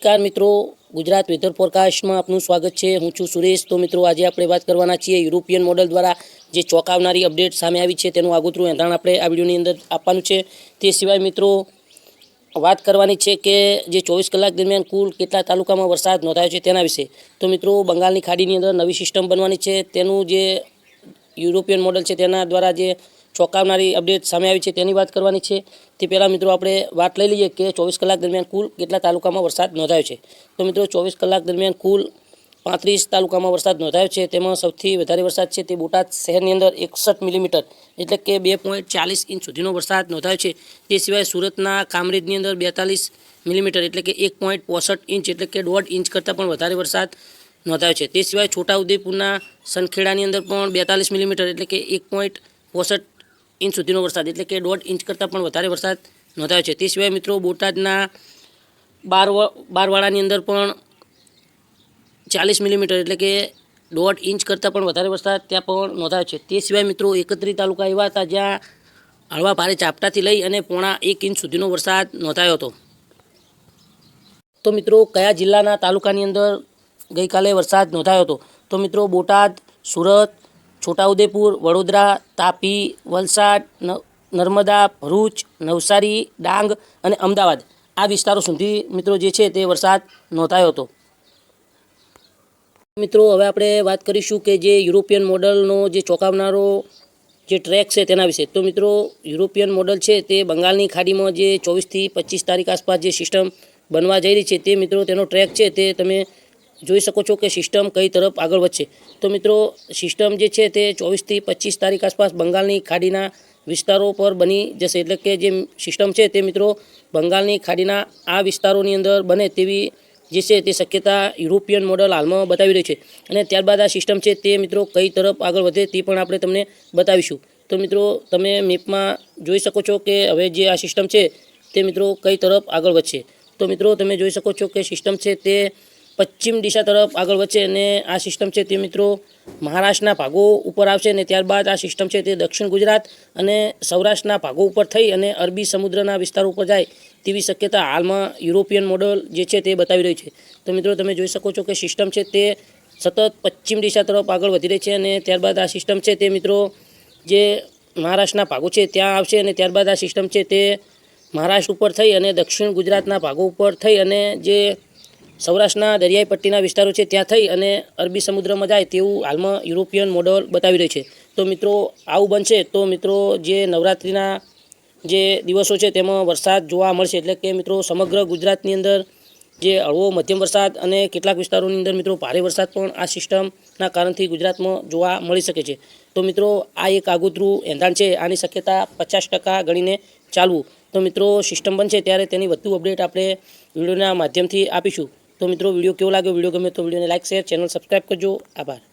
નમસ્કાર મિત્રો. ગુજરાત વેધર ફોરકાસ્ટમાં આપનું સ્વાગત છે. હું છું સુરેશ. તો મિત્રો, આજે આપણે વાત કરવાના છીએ યુરોપિયન મોડલ દ્વારા જે ચોંકાવનારી અપડેટ સામે આવી છે તેનું આગોતરું એંધાણ આપણે આ વિડીયોની અંદર આપવાનું છે. તે સિવાય મિત્રો, વાત કરવાની છે કે જે ચોવીસ કલાક દરમિયાન કુલ કેટલા તાલુકામાં વરસાદ નોંધાયો છે તેના વિશે. તો મિત્રો, બંગાળની ખાડીની અંદર નવી સિસ્ટમ બનવાની છે. તેનું જે યુરોપિયન મોડલ છે તેના દ્વારા જે ચોંકાવનારી અપડેટ સામે આવી છે તેની વાત કરવાની છે. તે પહેલાં મિત્રો આપણે વાત લઈ લઈએ કે ચોવીસ કલાક દરમિયાન કુલ કેટલા તાલુકામાં વરસાદ નોંધાયો છે. તો મિત્રો ચોવીસ કલાક દરમિયાન કુલ પાંત્રીસ તાલુકામાં વરસાદ નોંધાયો છે. તેમાં સૌથી વધારે વરસાદ છે તે બોટાદ શહેરની અંદર એકસઠ મિલીમીટર એટલે કે બે પોઈન્ટ ચાલીસ ઇંચ સુધીનો વરસાદ નોંધાયો છે. તે સિવાય સુરતના કામરેજની અંદર બેતાલીસ મિલીમીટર એટલે કે એક પોઈન્ટ પોસઠ ઇંચ એટલે કે દોઢ ઇંચ કરતાં પણ વધારે વરસાદ નોંધાયો છે. તે સિવાય છોટાઉદેપુરના સનખેડાની અંદર પણ બેતાલીસ મિલીમીટર એટલે કે એક પોઈન્ટ પોસઠ ઇંચ સુધીનો વરસાદ, એટલે કે દોઢ ઇંચ કરતાં પણ વધારે વરસાદ નોંધાયો છે. તે સિવાય મિત્રો બોટાદના બાર બારવાડાની અંદર પણ ચાલીસ મિલીમીટર, એટલે કે દોઢ ઇંચ કરતાં પણ વધારે વરસાદ ત્યાં પણ નોંધાયો છે. તે સિવાય મિત્રો એકત્રી તાલુકા એવા હતા જ્યાં હળવા ભારે ચાપટાથી લઈ અને પોણા એક ઇંચ સુધીનો વરસાદ નોંધાયો હતો. તો મિત્રો કયા જિલ્લાના તાલુકાની અંદર ગઈકાલે વરસાદ નોંધાયો હતો? તો મિત્રો બોટાદ, સુરત છોટાઉદેપુર, વડોદરા, તાપી, વલસાડ નર્મદા, ભરૂચ, નવસારી, ડાંગ અને અમદાવાદ. આ વિસ્તારો સુધી મિત્રો જે છે તે વરસાદ નોંધાયો હતો. મિત્રો, હવે આપણે વાત કરીશું કે જે યુરોપિયન મોડલનો જે ચોંકાવનારો જે ટ્રેક છે તેના વિશે. તો મિત્રો, યુરોપિયન મોડલ છે તે બંગાળની ખાડીમાં જે ચોવીસથી પચીસ તારીખ આસપાસ જે સિસ્ટમ બનવા જઈ રહી છે તે મિત્રો, તેનો ટ્રેક છે તે તમે જોઈ શકો છો કે સિસ્ટમ કઈ તરફ આગળ વધશે. તો મિત્રો, સિસ્ટમ જે છે તે ચોવીસથી પચીસ તારીખ આસપાસ બંગાળની ખાડીના વિસ્તારો પર બની જશે. એટલે કે જે સિસ્ટમ છે તે મિત્રો, બંગાળની ખાડીના આ વિસ્તારોની અંદર બને તેવી જે છે તે શક્યતા યુરોપિયન મોડલ હાલમાં બતાવી રહ્યું છે. અને ત્યારબાદ આ સિસ્ટમ છે તે મિત્રો કઈ તરફ આગળ વધે તે પણ આપણે તમને બતાવીશું. તો મિત્રો, તમે મેપમાં જોઈ શકો છો કે હવે જે આ સિસ્ટમ છે તે મિત્રો કઈ તરફ આગળ વધશે. તો મિત્રો, તમે જોઈ શકો છો કે સિસ્ટમ છે તે પશ્ચિમ દિશા તરફ આગળ વધશે અને આ સિસ્ટમ છે તે મિત્રો મહારાષ્ટ્રના ભાગો ઉપર આવશે અને ત્યારબાદ આ સિસ્ટમ છે તે દક્ષિણ ગુજરાત અને સૌરાષ્ટ્રના ભાગો ઉપર થઈ અને અરબી સમુદ્રના વિસ્તારો ઉપર જાય તેવી શક્યતા હાલમાં યુરોપિયન મોડલ જે છે તે બતાવી રહી છે. તો મિત્રો તમે જોઈ શકો છો કે સિસ્ટમ છે તે સતત પશ્ચિમ દિશા તરફ આગળ વધી રહી છે અને ત્યારબાદ આ સિસ્ટમ છે તે મિત્રો જે મહારાષ્ટ્રના ભાગો છે ત્યાં આવશે અને ત્યારબાદ આ સિસ્ટમ છે તે મહારાષ્ટ્ર ઉપર થઈ અને દક્ષિણ ગુજરાતના ભાગો ઉપર થઈ અને જે સૌરાષ્ટ્રના દરિયાઈ પટ્ટીના વિસ્તારો છે, ત્યાં થઈ અને અરબી સમુદ્રમાં જાય તેવું હાલમાં યુરોપિયન મોડલ બતાવી રહ્યું છે. તો મિત્રો, આવું બનશે તો મિત્રો, જે નવરાત્રિના જે દિવસો છે, તેમાં વરસાદ જોવા મળશે. એટલે કે મિત્રો, સમગ્ર ગુજરાતની અંદર જે હળવો મધ્યમ વરસાદ અને કેટલાક વિસ્તારોની અંદર મિત્રો, ભારે વરસાદ પણ આ સિસ્ટમના કારણથી ગુજરાતમાં જોવા મળી શકે છે. તો મિત્રો, આ એક આગોતરું એંધાણ છે. આની શક્યતા પચાસ ટકા ગણીને ચાલવું. તો મિત્રો, સિસ્ટમ બનશે ત્યારે તેની વધુ અપડેટ આપણે વિડીયોના માધ્યમથી આપીશું. તો મિત્રો, વીડિયો કેવો લાગ્યો? વીડિયો ગમે તો વિડીયોને લાઇક શેર ચેનલ સબસ્ક્રાઈબ કરજો. આભાર.